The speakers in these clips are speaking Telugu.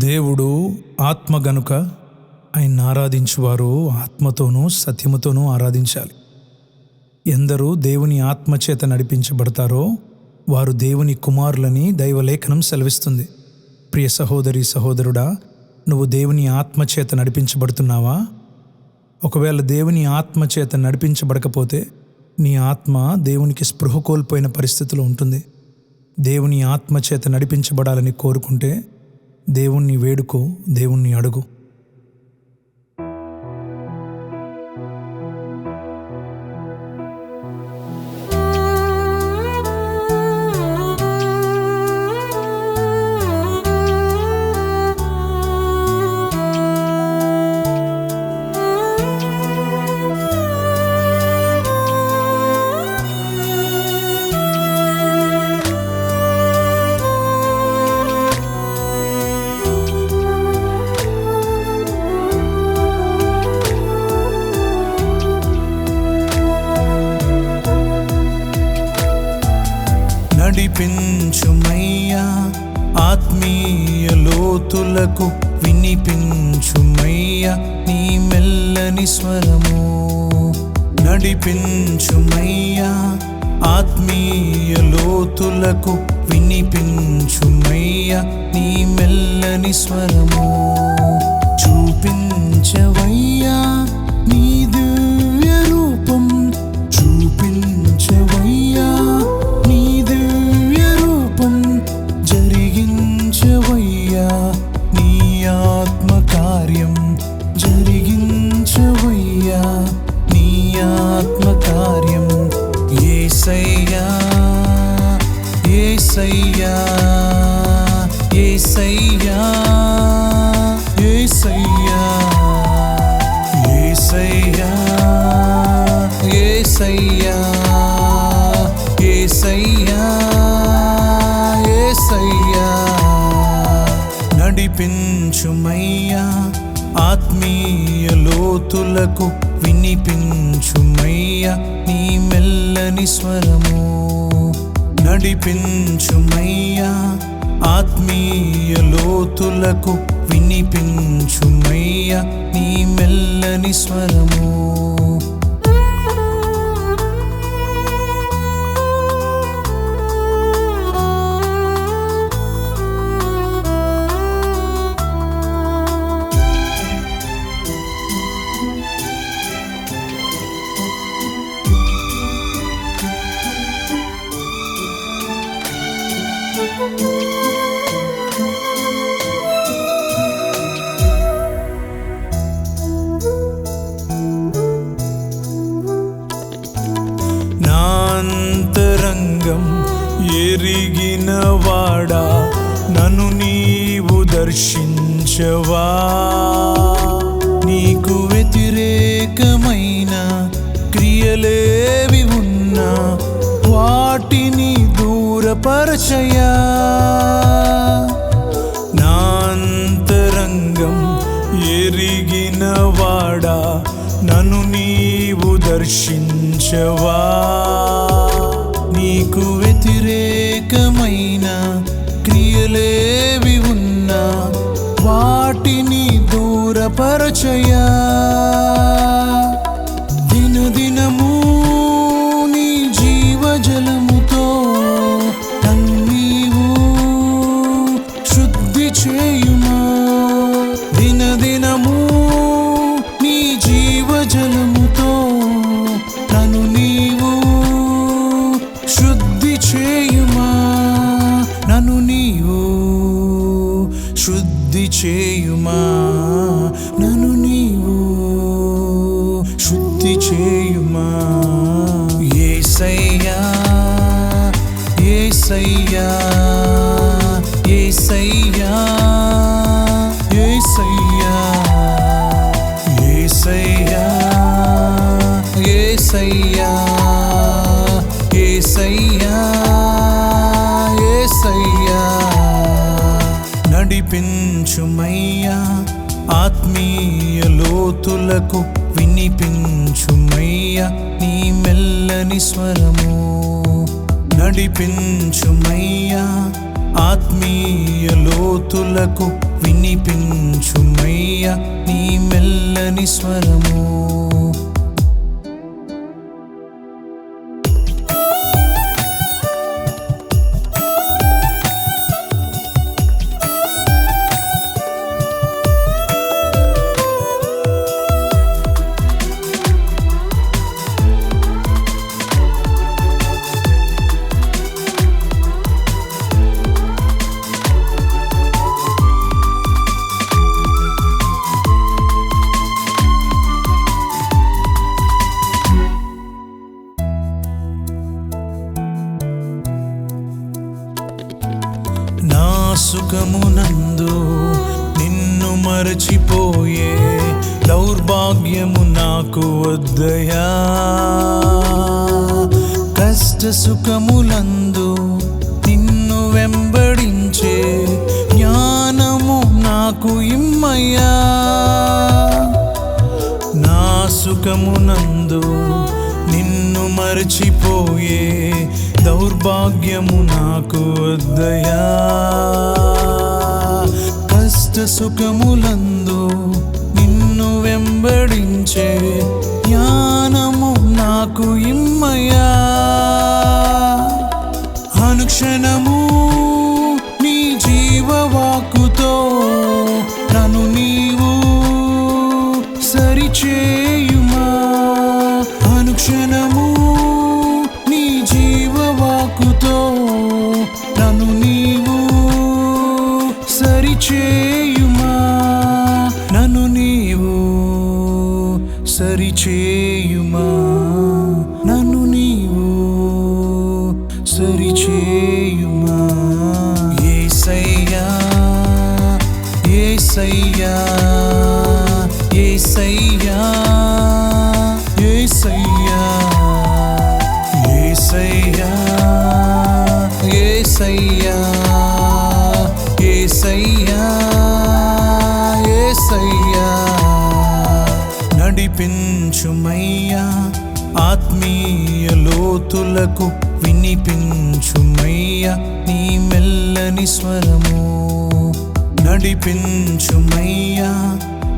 దేవుడు ఆత్మ గనుక ఆయన ఆరాధించువారు ఆత్మతోనూ సత్యముతోనూ ఆరాధించాలి. ఎందరూ దేవుని ఆత్మచేత నడిపించబడతారో వారు దేవుని కుమారులని దైవలేఖనం సెలవిస్తుంది. ప్రియ సహోదరి సహోదరుడా నువ్వు దేవుని ఆత్మచేత నడిపించబడుతున్నావా? ఒకవేళ దేవుని ఆత్మచేత నడిపించబడకపోతే నీ ఆత్మ దేవునికి స్పృహ కోల్పోయిన పరిస్థితిలో ఉంటుంది. దేవుని ఆత్మచేత నడిపించబడాలని కోరుకుంటే దేవుణ్ణి వేడుకో దేవుణ్ణి అడుగు. లోతులకు వినిపించుమయ్య నీ మెల్లని స్వరము నడిపించుమయ్య. ఆత్మీయ లోతులకు వినిపించుమయ్య నీ మెల్లని స్వరము చూపించవయ్యా నీ ఏసయ్యా ఏసయ్యా నడిపించుమయ్యా ఆత్మీయ లోతులకు వినిపించుమయ్యా నీ మెల్లని స్వరము. నడిపించుమయ్యా ఆత్మీయ లోతులకు వినిపించుమయ్యా నీ మెల్లని స్వరము. దర్శించవా? నీకు వ్యతిరేకమైన క్రియలేవి ఉన్నా వాటిని దూరపరచయా? నాంతరంగం ఎరిగిన వాడా నన్ను నీవు దర్శించవా? నీకు వ్యతిరేకమైన క్రియలేవి ఉన్నా వాటిని దూరపరచయా. దినదినము నీ జీవజలముతో నన్ను శుద్ధి చేయు శుద్ధి చేయుమా? ఏసయ్యా ఏసయ్యా ఏసయ్యా ఏసయ్యా ఏసయ్యా ఏసయ్యా ఏసయ్యా ఏసయ్యా. నడిపించుమయ్యా ఆత్మీయ లోతులకు వినిపించుమయ్య నీ మెల్లని స్వరము. నడిపించుమయ్యా ఆత్మీయ లోతులకు వినిపించుమయ్య నీ మెల్లని స్వరము. భాగ్యము నాకు వద్దయా? కష్ట సుఖములందు నిన్ను వెంబడించే జ్ఞానము నాకు ఇమ్మయ్యా. నా సుఖమునందు నిన్ను మరచిపోయే దౌర్భాగ్యము నాకు వద్దయా? కష్ట సుఖములందు నన్ను వెంబడించే జ్ఞానము నాకు ఇమ్మయా అనుక్షణము ఏసయ్యా నడిపించుమయ్యా ఆత్మీయ లోతులకు వినిపించుమయ్యా నీ మెల్లని స్వరము. నడిపించుమయ్యా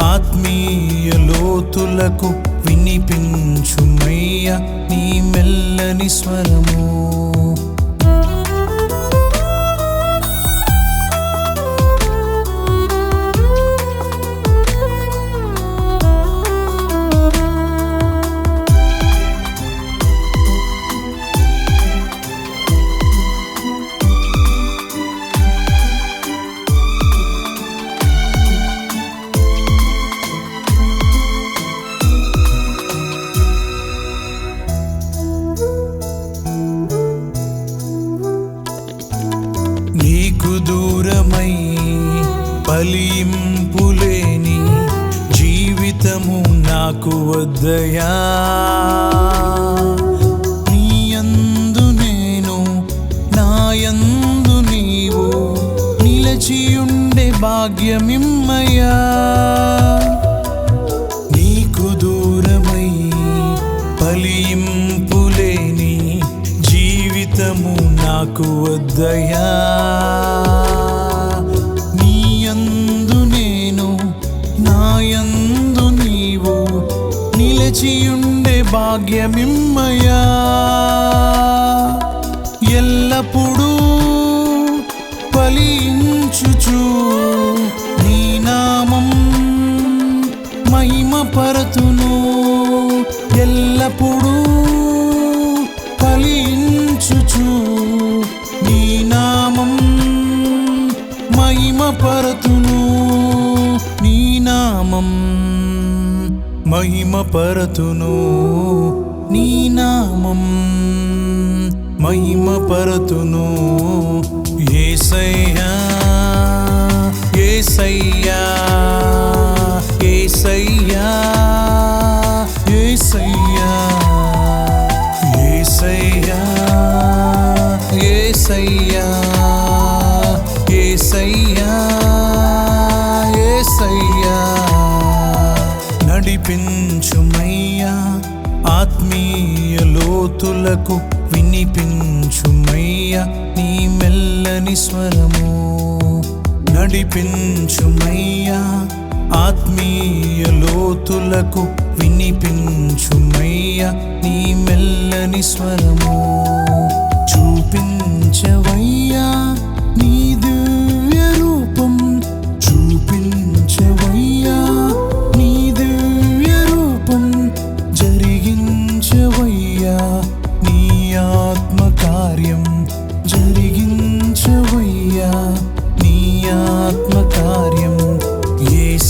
ఆత్మీయ లోతులకు వినిపించుమయ్యా నీ మెల్లని స్వరము. దయా నీయందు నేను నాయందు నీవు నిలచియుండే భాగ్యమిమ్మయ్యా నీకు దూరమై పలింపులేని జీవితము నాకు వద్దయా. నిలిచియుండే భాగ్యమిమ్మయా ఎల్లప్పుడూ ఫలించుచు నీ నామం మహిమ ఎల్లప్పుడూ ఫలించుచు నీ నామం మహిమ నీ నామం మహిమ పరతును నీ నామం. మహిమ పరతును ఏసయ్యా ఏసయ్యా ఏసయ్యా ఏసయ్యా ఏసయ్యా ఏసయ్యా ఏసయ్యా వినిపించుమయ్యా. ఆత్మీయ లోతులకు వినిపించుమయ్యా. నీ మెల్లని స్వరము నడిపించుమయ్యా. ఆత్మీయ లోతులకు వినిపించుమయ్యా. నీ మెల్లని స్వరము